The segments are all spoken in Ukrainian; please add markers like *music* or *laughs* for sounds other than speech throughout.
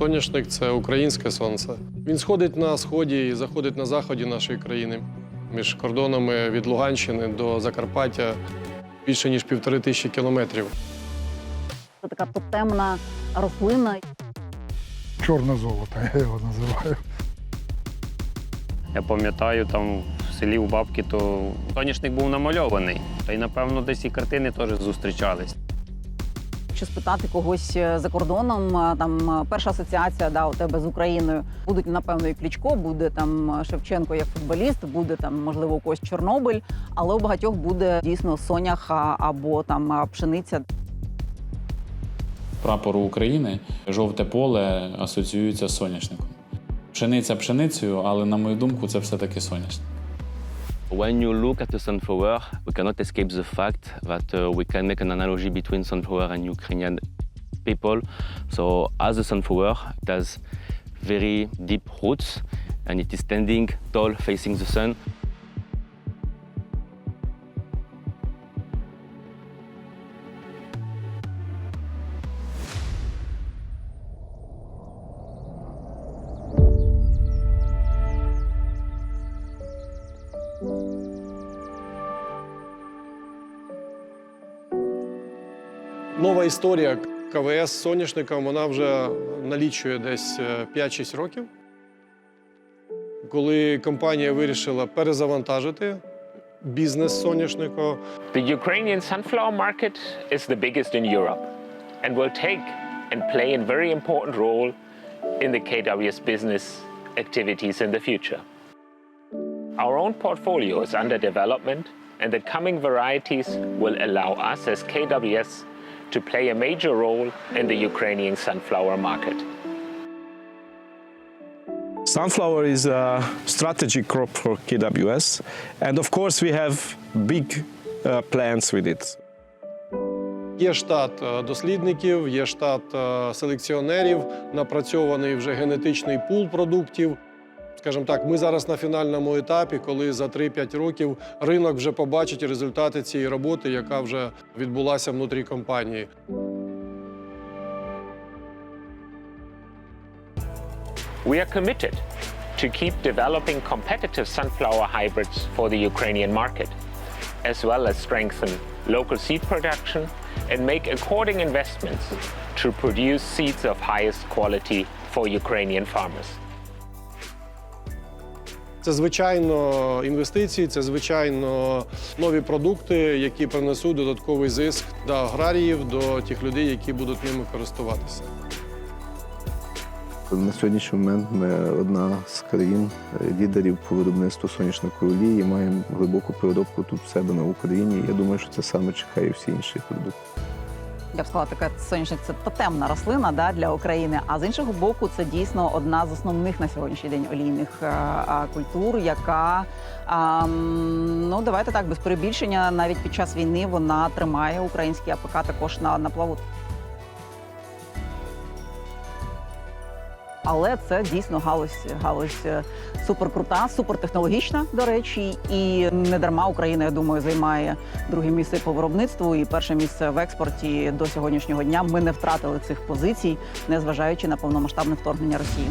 Соняшник це українське сонце. Він сходить на сході і заходить на заході нашої країни. Між кордонами від Луганщини до Закарпаття більше ніж півтори тисячі кілометрів. Це така тотемна рослина. Чорне золото, я його називаю. Я пам'ятаю, там в селі у бабки, то соняшник був намальований. Та й, напевно, десь і картини теж зустрічались. Якщо спитати когось е, за кордоном, там е, перша асоціація да, у тебе з Україною будуть напевно і Клічко, буде там е, Шевченко як футболіст, буде там можливо у когось Чорнобиль, але у багатьох буде дійсно сонях або там пшениця. прапору України жовте поле асоціюється з соняшником. Пшениця пшеницею, але на мою думку, це все-таки соняшник. When you look at the sunflower, we cannot escape the fact that uh, we can make an analogy between sunflower and Ukrainian people. So, as a sunflower, it has very deep roots and it is standing tall facing the sun. Історія КВС з соняшником вона вже налічує десь е, 5-6 років. Коли компанія вирішила перезавантажити бізнес соняшника, The Ukrainian sunflower market is the biggest in Europe and will take and play a very important role in the KWS business activities in the future. Our own portfolio is under development, and the coming varieties will allow us as KWS to play a major role in the Ukrainian sunflower market. Sunflower is a strategic crop for KWS, and of course, we have big uh, plans with it. Є штат е, дослідників, є штат е, селекціонерів, напрацьований вже генетичний пул продуктів. Скажімо так, ми зараз на фінальному етапі, коли за 3-5 років ринок вже побачить результати цієї роботи, яка вже відбулася внутрі компанії. We are committed to keep developing competitive sunflower hybrids for the Ukrainian market, as well as strengthen local seed production and make according investments to produce seeds of highest quality for Ukrainian farmers. Це звичайно інвестиції, це звичайно нові продукти, які принесуть додатковий зиск до аграріїв, до тих людей, які будуть ними користуватися. На сьогоднішній момент ми одна з країн е, лідерів по виробництву соняшникової олії. Маємо глибоку переробку тут в себе на Україні. Я думаю, що це саме чекає всі інші продукти. Я б сказала, така соняшник це тотемна рослина да, для України. А з іншого боку, це дійсно одна з основних на сьогоднішній день олійних е, а, культур, яка а, ну давайте так без перебільшення, навіть під час війни вона тримає український АПК також на, на плаву. Але це дійсно галузь, галузь е, суперкрута, супертехнологічна, до речі, і не дарма Україна, я думаю, займає друге місце по виробництву і перше місце в експорті до сьогоднішнього дня. Ми не втратили цих позицій, незважаючи на повномасштабне вторгнення Росії.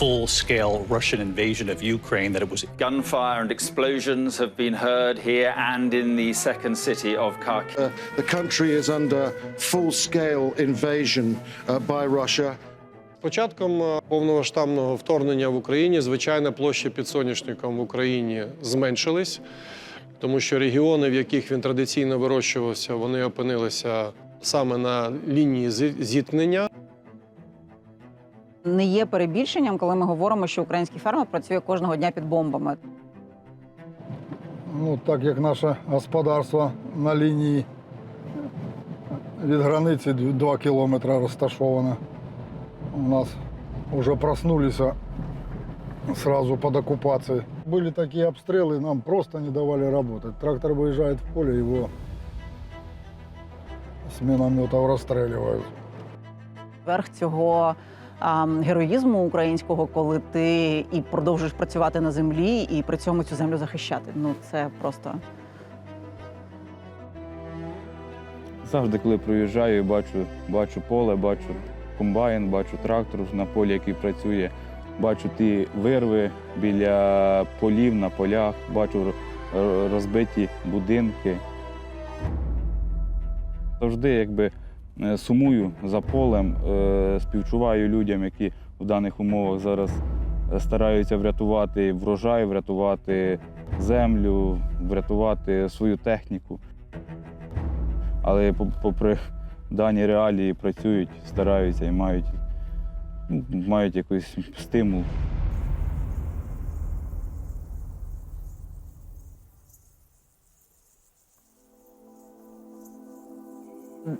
Full scale Russian invasion of Ukraine, that it was Gunfire and explosions have been heard here and in the second city of Kharkiv. The country is under full-scale invasion uh, by Russia. Початком е, повномасштабного вторгнення в Україні, звичайно, площі під соняшником в Україні зменшились, тому що регіони, в яких він традиційно вирощувався, вони опинилися саме на лінії зі- зіткнення Не є перебільшенням, коли ми говоримо, що український фермер працює кожного дня під бомбами. Ну, так як наше господарство на лінії від границі 2 кілометри розташоване, у нас вже проснулися сразу под оккупацией. Были такие обстрелы, нам просто не давали работать. Трактор выезжает в поле, его с минометов расстреливают. Верх цього а, героїзму українського, коли ти і продовжуєш працювати на землі, і при цьому цю землю захищати. Ну це просто. Завжди, коли проїжджаю, і бачу, бачу поле, бачу комбайн, бачу трактор на полі, який працює, бачу ті вирви біля полів на полях, бачу розбиті будинки. Завжди, якби сумую за полем, е, співчуваю людям, які в даних умовах зараз е, стараються врятувати врожай, врятувати землю, врятувати свою техніку. Але попри дані реалії працюють, стараються і мають, ну, мають якийсь стимул.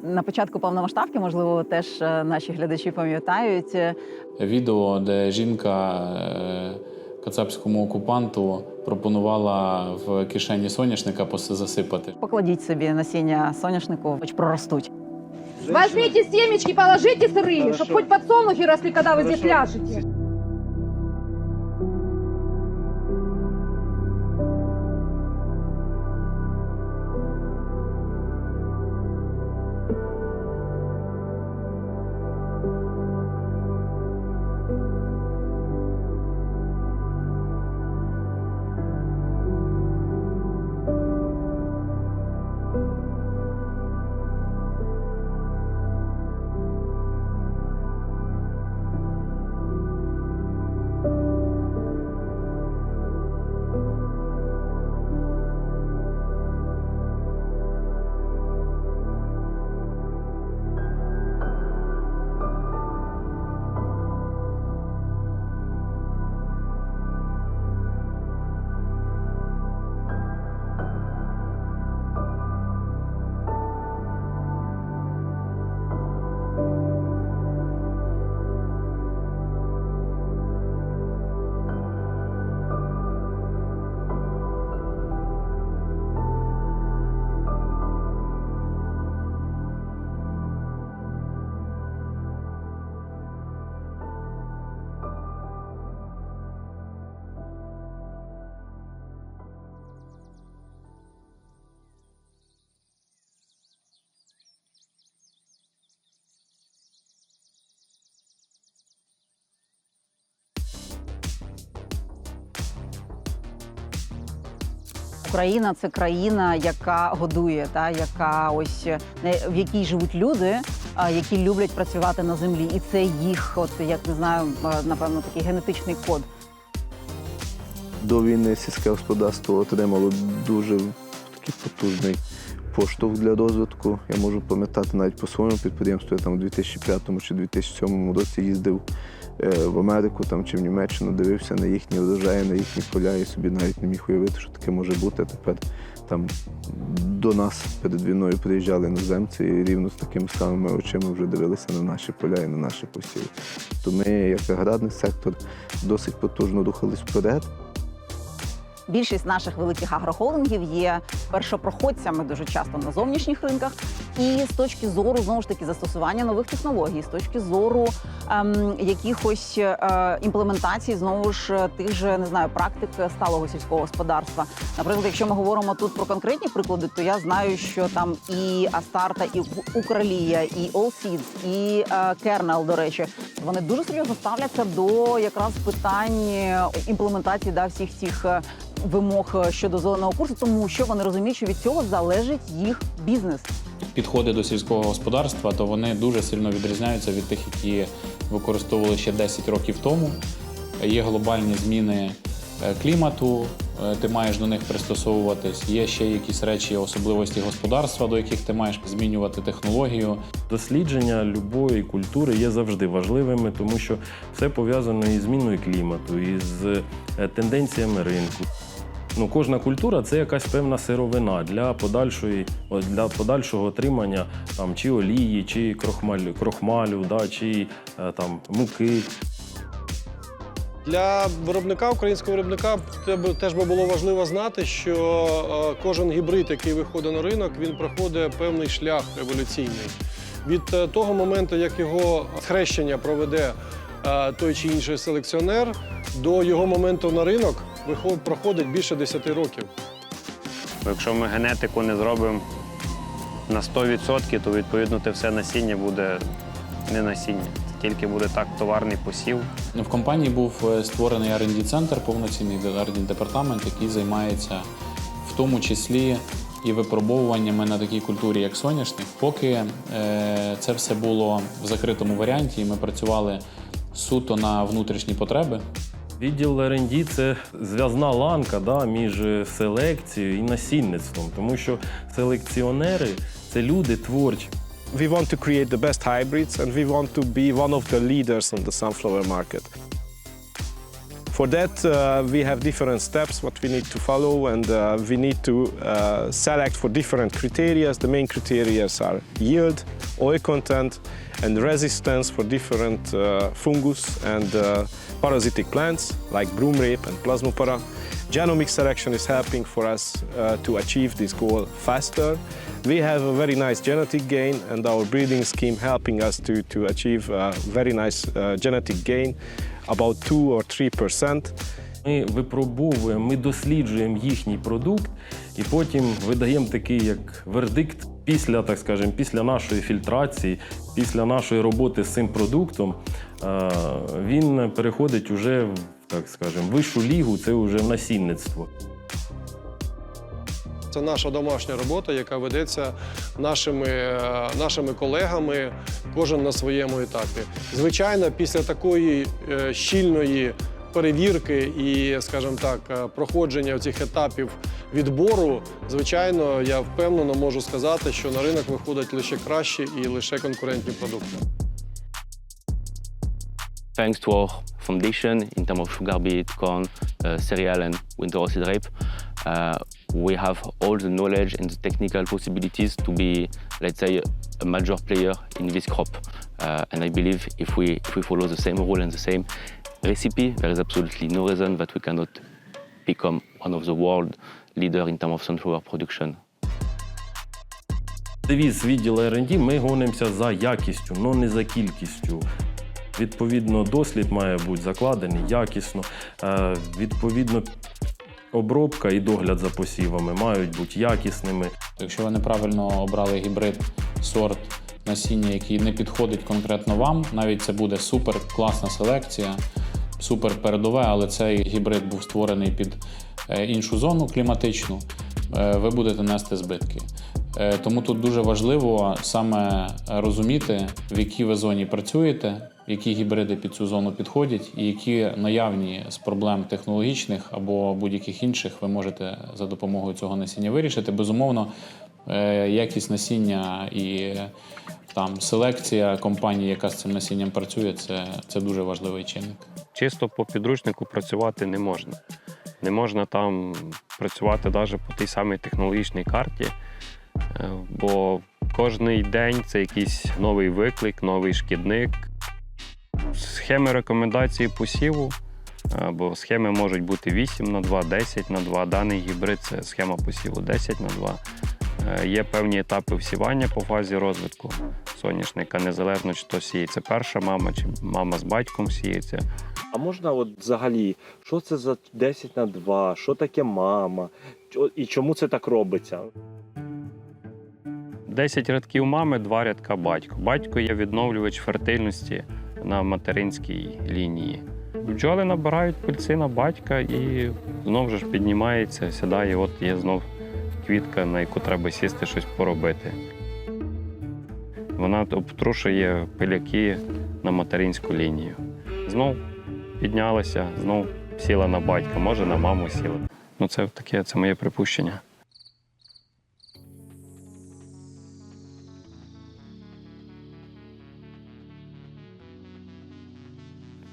На початку повномасштабки, можливо, теж е, наші глядачі пам'ятають. е, Відео, де жінка е, кацапському окупанту пропонувала в кишені соняшника поси- засипати. Покладіть собі насіння соняшнику, хоч проростуть. Возьмите семечки, положите сырые, чтобы хоть подсолнухи росли, когда вы здесь ляжете. Україна це країна, яка годує, та яка ось е, в якій живуть люди, які люблять працювати на землі, і це їх, от як не знаю, е, напевно, такий генетичний код. До війни сільське господарство отримало дуже такий потужний поштовх для розвитку. Я можу пам'ятати навіть по своєму підприємству, я там у 2005 чи 2007 році їздив е, в Америку там, чи в Німеччину, дивився на їхні врожаї, на їхні поля і собі навіть не міг уявити, що таке може бути. Тепер там до нас перед війною приїжджали іноземці і рівно з такими самими очима вже дивилися на наші поля і на наші посіви. То ми, як аграрний сектор, досить потужно рухались вперед. Більшість наших великих агрохолдингів є першопроходцями дуже часто на зовнішніх ринках, і з точки зору знову ж таки застосування нових технологій, з точки зору ем, якихось е, імплементацій, знову ж е, тих же не знаю практик сталого сільського господарства. Наприклад, якщо ми говоримо тут про конкретні приклади, то я знаю, що там і Астарта, і Укралія, і All Seeds, і Kernel, до речі, вони дуже серйозно ставляться до якраз питань е, імплементації да, всіх цих е, вимог е, щодо зеленого курсу, тому що вони розуміють, що від цього залежить їх бізнес. Підходи до сільського господарства, то вони дуже сильно відрізняються від тих, які використовували ще 10 років тому. Є глобальні зміни е, клімату, е, ти маєш до них пристосовуватись. Є ще якісь речі, особливості господарства, до яких ти маєш змінювати технологію. Дослідження любої культури є завжди важливими, тому що все пов'язано із зміною клімату, із тенденціями ринку. Ну, кожна культура це якась певна сировина для подальшої, для подальшого отримання там, чи олії, чи крохмалю, крохмалю да, чи е, там, муки. Для виробника, українського виробника, теж би було важливо знати, що е, кожен гібрид, який виходить на ринок, він проходить певний шлях еволюційний. Від е, того моменту, як його схрещення проведе той чи інший селекціонер, до його моменту на ринок проходить більше 10 років. Якщо ми генетику не зробимо на 100%, то відповідно те все насіння буде не насіння. Це тільки буде так товарний посів. В компанії був е, створений rd центр повноцінний rd департамент, який займається в тому числі і випробовуваннями на такій культурі, як соняшник. Поки е, це все було в закритому варіанті, і ми працювали суто на внутрішні потреби. Відділ R&D – це зв'язна ланка да, між селекцією і насінництвом, тому що селекціонери це люди творчі. We want to create the best hybrids and we want to be one of the leaders on the sunflower market. For that, uh, we have different steps what we need to follow, and uh, we need to uh, select for different criteria. The main criteria are yield, oil content, and resistance for different uh, fungus and uh, parasitic plants like broom rape and plasmopara. Genomic selection is helping for us uh, to achieve this goal faster. We have a very nice genetic gain, and our breeding scheme helping us to, to achieve a very nice uh, genetic gain, about 2 or 3%. Ми випробовуємо, ми досліджуємо їхній продукт і потім видаємо такий як вердикт після, так скажемо, після нашої фільтрації, після нашої роботи з цим продуктом. е, Він переходить уже в так скажемо, вищу лігу, це вже насінництво. Це наша домашня робота, яка ведеться нашими, е, нашими колегами, кожен на своєму етапі. Звичайно, після такої е, щільної перевірки і, скажімо так, е, проходження цих етапів відбору, звичайно, я впевнено можу сказати, що на ринок виходять лише кращі і лише конкурентні продукти. Thanks to our foundation in terms of sugar beet, corn, uh, cereal, and winter seed rape, uh, we have all the knowledge and the technical possibilities to be, let's say, a major player in this crop. Uh, and I believe if we, if we follow the same rule and the same recipe, there is absolutely no reason that we cannot become one of the world leader in terms of sunflower production. Девіз відділу R&D ми гонимося за якістю, але не за кількістю. Відповідно, дослід має бути закладений якісно. Е, Відповідно, обробка і догляд за посівами мають бути якісними. Якщо ви неправильно обрали гібрид, сорт насіння, який не підходить конкретно вам, навіть це буде супер класна селекція, супер передове, але цей гібрид був створений під е, іншу зону кліматичну, е, ви будете нести збитки. Е, Тому тут дуже важливо саме розуміти, в якій ви зоні працюєте, які гібриди під цю зону підходять, і які наявні з проблем технологічних або будь-яких інших ви можете за допомогою цього насіння вирішити. Безумовно, е, якість насіння і там селекція компанії, яка з цим насінням працює, це, це дуже важливий чинник. Чисто по підручнику працювати не можна. Не можна там працювати навіть по тій самій технологічній карті, е, бо кожний день це якийсь новий виклик, новий шкідник. Схеми рекомендації посіву, е, бо схеми можуть бути 8 на 2, 10 на 2. Даний гібрид це схема посіву 10 на 2. Е, Є певні етапи всівання по фазі розвитку соняшника, незалежно чи то сіється перша мама, чи мама з батьком сіється. А можна от взагалі, що це за 10 на 2, що таке мама, і чому це так робиться? 10 рядків мами, 2 рядка батько. Батько є відновлювач фертильності на материнській лінії. Бджоли набирають пильці на батька і знов ж піднімається, сідає, от є знов квітка, на яку треба сісти щось поробити. Вона обтрушує пиляки на материнську лінію. Знов піднялася, знов сіла на батька, може на маму сіла. Ну, це таке, це моє припущення.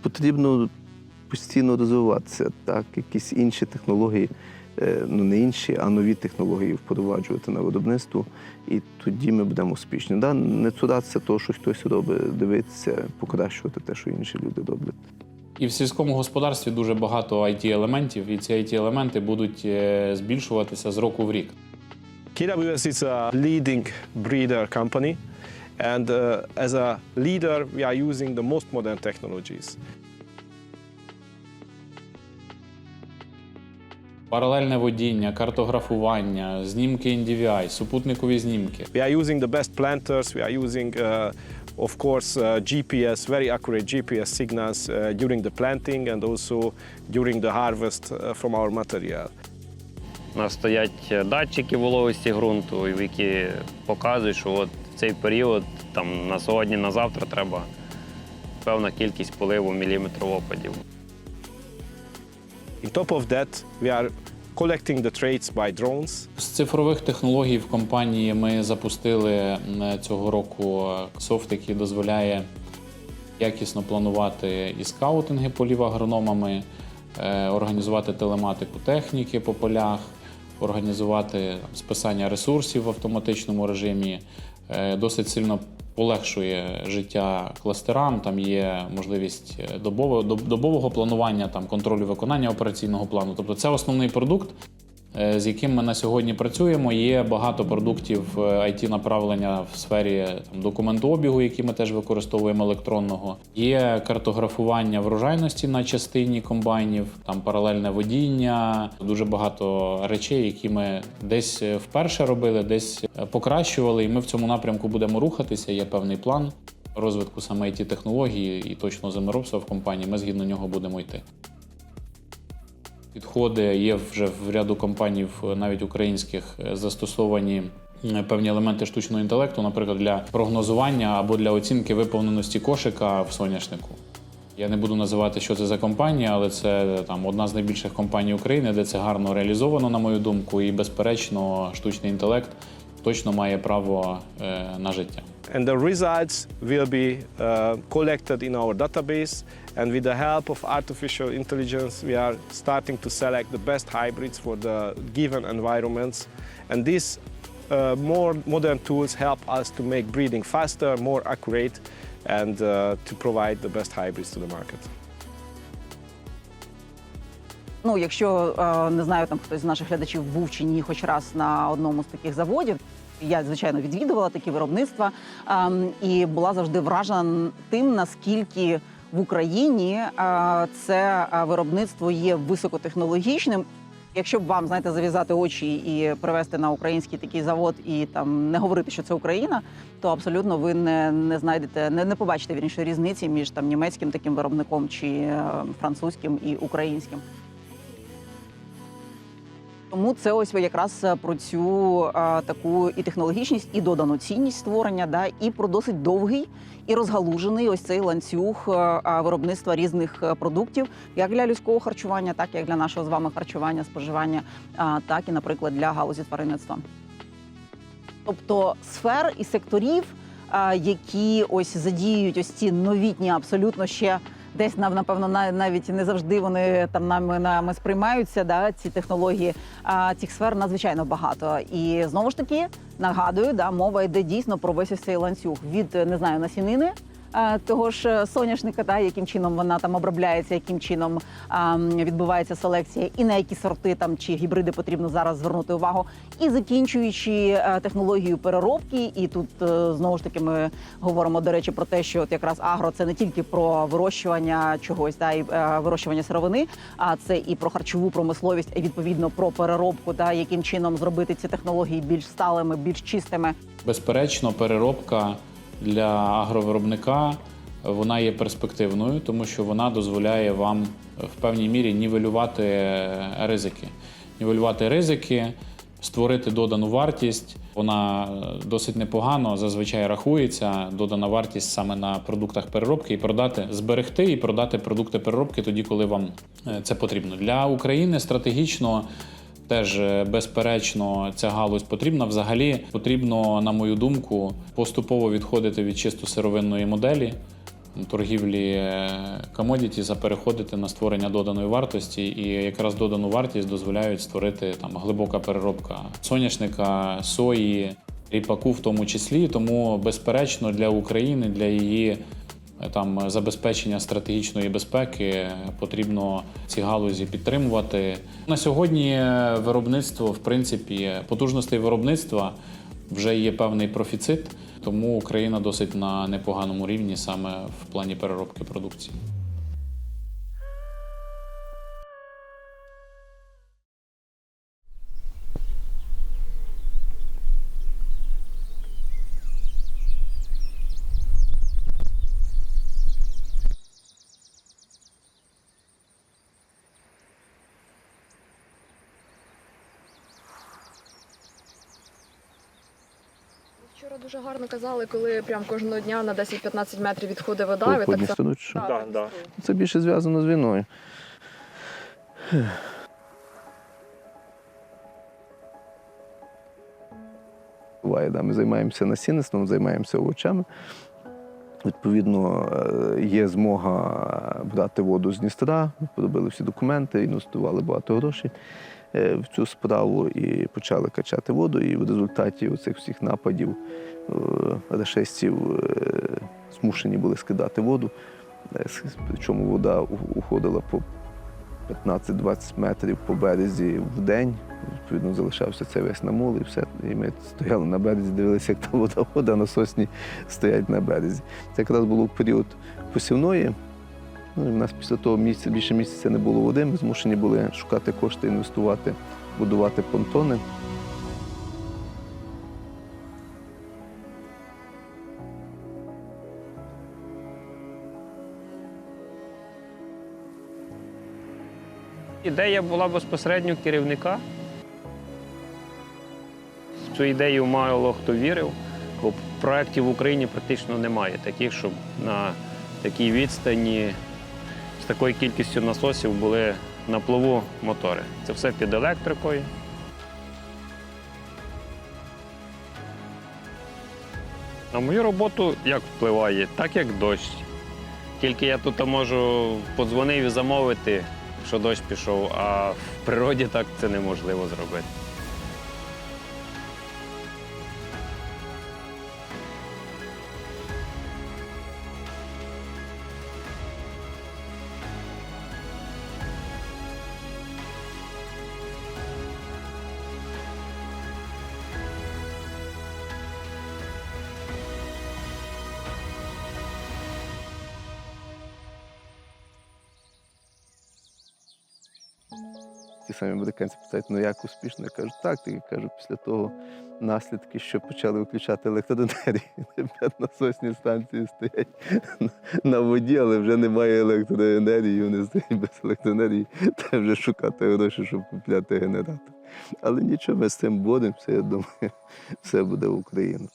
Потрібно постійно розвиватися, так, якісь інші технології, е, ну не інші, а нові технології впроваджувати на виробництво, і тоді ми будемо успішні. Да? Не цуратися того, що хтось робить, дивитися, покращувати те, що інші люди роблять. І в сільському господарстві дуже багато it елементів і ці it елементи будуть е, збільшуватися з року в рік. KWS is a leading breeder company, and uh, as a leader, we are using the most modern technologies. Паралельне водіння, картографування, знімки NDVI, супутникові знімки. We are using the best planters. We are using, uh, of course, uh, GPS, very accurate GPS signals uh, during the planting and also during the harvest uh, from our material. У нас стоять датчики вологості ґрунту, які показують, що от цей період там, на сьогодні, на завтра треба певна кількість поливу міліметрів опадів. On top of that, we are collecting the traits by drones. З цифрових технологій в компанії ми запустили цього року софт, який дозволяє якісно планувати і скаутинги полів агрономами, е, організувати телематику техніки по полях, організувати списання ресурсів в автоматичному режимі. Е, Досить сильно полегшує життя кластерам. Там є можливість е, добового, добового планування, там, контролю виконання операційного плану. Тобто це основний продукт, з яким ми на сьогодні працюємо. Є багато продуктів it направлення в сфері там, документообігу, які ми теж використовуємо електронного. Є картографування врожайності на частині комбайнів, там паралельне водіння, дуже багато речей, які ми десь е, вперше робили, десь е, покращували. І ми в цьому напрямку будемо рухатися. Є певний план розвитку саме it технології і точно землеробства в компанії. Ми згідно нього будемо йти. Підходи є вже в ряду компаній, навіть українських, е, застосовані е, певні елементи штучного інтелекту, наприклад, для прогнозування або для оцінки виповненості кошика в соняшнику. Я не буду називати, що це за компанія, але це там одна з найбільших компаній України, де це гарно реалізовано, на мою думку, і безперечно, штучний інтелект точно має право е, на життя. And the results will be uh, collected in our database. And with the help of artificial intelligence, we are starting to select the best hybrids for the given environments. And these uh, more modern tools help us to make breeding faster, more accurate, and uh, to provide the best hybrids to the market. Ну, якщо е, не знаю, там хтось з наших глядачів був чи ні, хоч раз на одному з таких заводів. Я звичайно відвідувала такі виробництва ем, і була завжди вражена тим, наскільки в Україні е, це е, виробництво є високотехнологічним. Якщо б вам знаєте зав'язати очі і привезти на український такий завод і там не говорити, що це Україна, то абсолютно ви не, не знайдете, не, не побачите вірніше різниці між там німецьким таким виробником чи е, французьким і українським. Тому це ось якраз е, про цю е, таку і технологічність, і додану цінність створення, да, і про досить довгий і розгалужений ось цей ланцюг е, е, виробництва різних продуктів, як для людського харчування, так і для нашого з вами харчування, споживання, е, так і, наприклад, для галузі тваринництва. Тобто сфер і секторів, е, які ось задіюють ось ці новітні, абсолютно ще десь нам напевно на- навіть не завжди вони там нами нами сприймаються. Да, ці технології. А цих сфер надзвичайно багато. І знову ж таки нагадую, да, мова йде дійсно про весь цей ланцюг від не знаю насінини. Того ж е, соняшника, та яким чином вона там обробляється, яким чином відбувається селекція, і на які сорти там чи гібриди потрібно зараз звернути увагу, і закінчуючи е, технологією переробки. І тут е, знову ж таки ми говоримо до речі про те, що от якраз агро це не тільки про вирощування чогось, та е, вирощування сировини, а це і про харчову промисловість, і відповідно про переробку, та яким чином зробити ці технології більш сталими, більш чистими. Безперечно, переробка для агровиробника вона є перспективною, тому що вона дозволяє вам в певній мірі нівелювати е, ризики. Нівелювати ризики, створити додану вартість. Вона е, досить непогано зазвичай рахується. Додана вартість саме на продуктах переробки і продати, зберегти і продати продукти переробки тоді, коли вам е, це потрібно. Для України стратегічно Теж е, безперечно ця галузь потрібна. Взагалі потрібно, на мою думку, поступово відходити від чисто сировинної моделі торгівлі комодіті, переходити на створення доданої вартості, і якраз додану вартість дозволяють створити там глибока переробка соняшника, сої, ріпаку в тому числі. Тому, безперечно, для України, для її е, там забезпечення стратегічної безпеки потрібно ці галузі підтримувати. На сьогодні е, виробництво, в принципі, потужностей виробництва вже є певний профіцит, тому Україна досить на непоганому рівні саме в плані переробки продукції. Гарно казали, коли прям кожного дня на 10-15 метрів відходить вода. ви так само- чи що? Так, да. Це більше зв'язано з війною. Буває, да, ми займаємося насінництвом, займаємося овочами. Відповідно, е, є змога брати воду з Дністра. Ми поробили всі документи, інвестували багато грошей е, в цю справу і почали качати воду. І в результаті цих всіх нападів е, рашистів е, змушені були скидати воду. Е, Причому вода уходила по 15-20 метрів по березі в день. Відповідно, залишався цей весь намул і все. І ми стояли на березі, дивилися, як та вода вода на сосні стоять на березі. Це якраз було в період посівної. Ну, і в нас після того місяця, більше місяця не було води. Ми змушені були шукати кошти, інвестувати, будувати понтони. Ідея була безпосередньо керівника. Цю ідею мало хто вірив, бо проєктів в Україні практично немає таких, щоб на такій відстані такою кількістю насосів були на плаву мотори. Це все під електрикою. На мою роботу як впливає? Так як дощ. Тільки я тут можу подзвонив і замовити, що дощ пішов, а в природі так це неможливо зробити. Ті самі американці питають, ну як успішно? Я кажу, так. Я кажу, після того наслідки, що почали виключати електроенергію. *laughs* Тепер насосні станції стоять на воді, але вже немає електроенергії, вони стоять без електроенергії. Треба вже шукати гроші, щоб купляти генератор. Але нічого, ми з цим боремося, я думаю, *laughs* все буде Україна.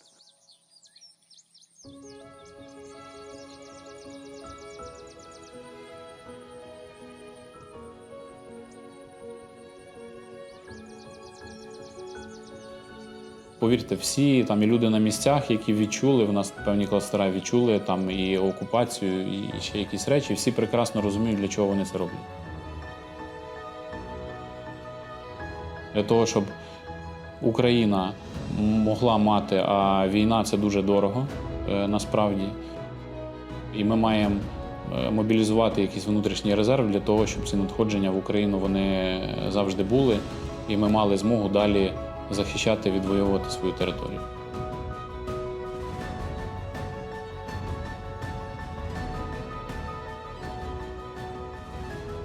Повірте, всі там і люди на місцях, які відчули, в нас певні кластера відчули там і окупацію, і ще якісь речі, всі прекрасно розуміють, для чого вони це роблять. Для того, щоб Україна могла мати, а війна це дуже дорого е, насправді. І ми маємо е, мобілізувати якийсь внутрішній резерв для того, щоб ці надходження в Україну вони завжди були, і ми мали змогу далі захищати, відвоювати свою територію.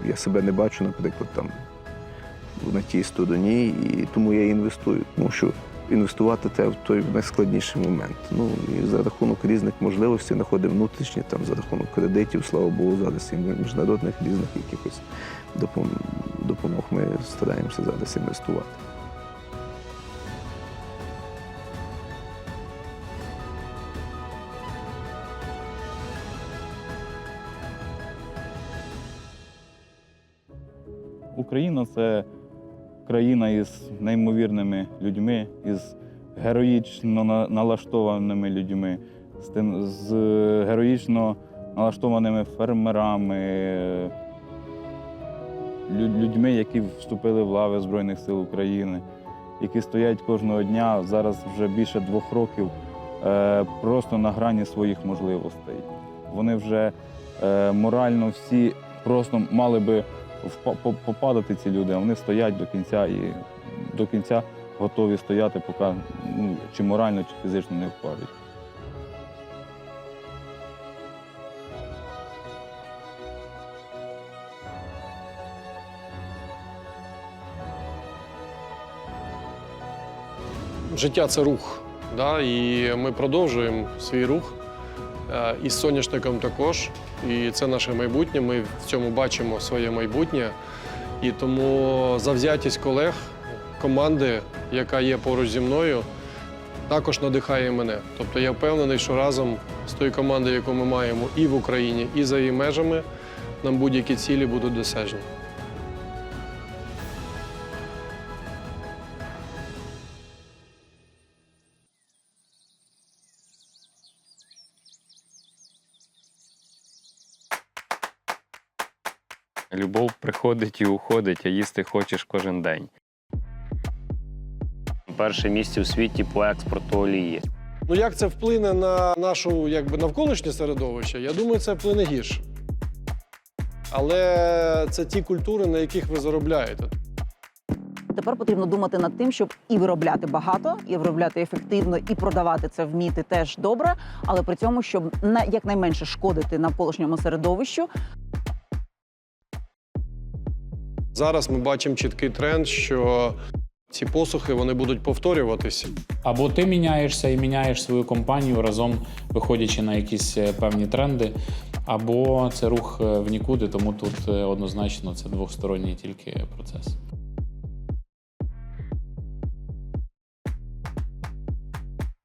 Я себе не бачу, наприклад, там на тій стороні, і тому я інвестую. Тому що інвестувати треба в той найскладніший момент. Ну і за рахунок різних можливостей знаходимо внутрішні, там за рахунок кредитів, слава Богу, зараз і міжнародних різних якихось допом- допомог ми стараємося зараз інвестувати. Україна це країна із неймовірними людьми, із героїчно налаштованими людьми, з, тим, з героїчно налаштованими фермерами, людьми, які вступили в лави Збройних сил України, які стоять кожного дня зараз вже більше двох років е, просто на грані своїх можливостей. Вони вже е, морально всі просто мали би попадати ці люди, а вони стоять до кінця і до кінця готові стояти, поки ну, чи морально, чи фізично не впадуть. Життя це рух. Да? І ми продовжуємо свій рух. Е, І з соняшником також. І це наше майбутнє. Ми в цьому бачимо своє майбутнє. І тому завзятість колег, команди, яка є поруч зі мною, також надихає мене. Тобто я впевнений, що разом з тою командою, яку ми маємо і в Україні, і за її межами, нам будь-які цілі будуть досяжні. Приходить і уходить, а їсти хочеш кожен день. Перше місце у світі по експорту олії. Ну як це вплине на нашу якби, навколишнє середовище? Я думаю, це вплине гірше. Але це ті культури, на яких ви заробляєте. Тепер потрібно думати над тим, щоб і виробляти багато, і виробляти ефективно, і продавати це вміти теж добре, але при цьому, щоб на якнайменше шкодити навколишньому середовищу, Зараз ми бачимо чіткий тренд, що ці посухи вони будуть повторюватися. Або ти міняєшся і міняєш свою компанію разом, виходячи на якісь е, певні тренди, або це рух е, в нікуди, тому тут е, однозначно це двосторонній тільки процес.